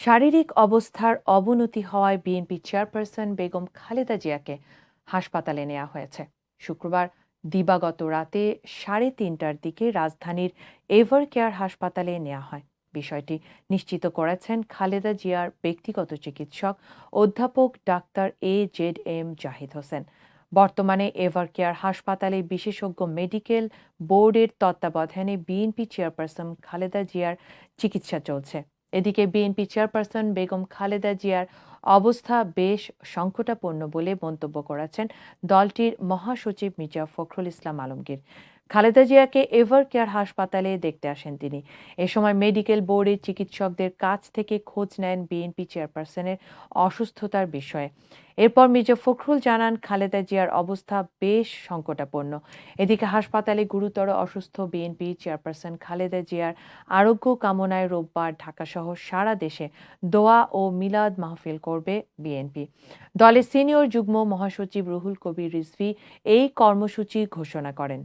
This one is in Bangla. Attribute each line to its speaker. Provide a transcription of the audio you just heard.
Speaker 1: শারীরিক অবস্থার অবনতি হওয়ায় বিএনপি চেয়ারপারসন বেগম খালেদা জিয়াকে হাসপাতালে নেওয়া হয়েছে। শুক্রবার দিবাগত রাতে সাড়ে তিনটার দিকে রাজধানীর এভার কেয়ার হাসপাতালে নেওয়া হয়। বিষয়টি নিশ্চিত করেছেন খালেদা জিয়ার ব্যক্তিগত চিকিৎসক অধ্যাপক doctor A Z M Zahid Hossain. বর্তমানে এভার কেয়ার হাসপাতালে বিশেষজ্ঞ মেডিকেল বোর্ডের তত্ত্বাবধানে বিএনপি চেয়ারপারসন খালেদা জিয়ার চিকিৎসা চলছে। এদিকে বিএনপি চেয়ারপারসন বেগম খালেদা জিয়ার অবস্থা বেশ সংকটাপন্ন বলে মন্তব্য করেছেন দলটির মহাসচিব মির্জা ফখরুল ইসলাম আলমগীর। খালেদা জিয়াকে এভার কেয়ার হাসপাতালে দেখতে আসেন তিনি। এ সময় মেডিকেল বোর্ডের চিকিৎসকদের কাছ থেকে খোঁজ নেন বিএনপি চেয়ারপারসনের অসুস্থতার বিষয়ে। এরপর মির্জা ফখরুল জানান, খালেদা জিয়ার অবস্থা বেশ সংকটাপন্ন। এদিকে হাসপাতালে গুরুতর অসুস্থ বিএনপি চেয়ারপারসন খালেদা জিয়ার আরোগ্য কামনায় রোববার ঢাকাসহ সারা দেশে দোয়া ও মিলাদ মাহফিল করবে বিএনপি। দলের সিনিয়র যুগ্ম মহাসচিব রুহুল কবির রিজভি এই কর্মসূচি ঘোষণা করেন।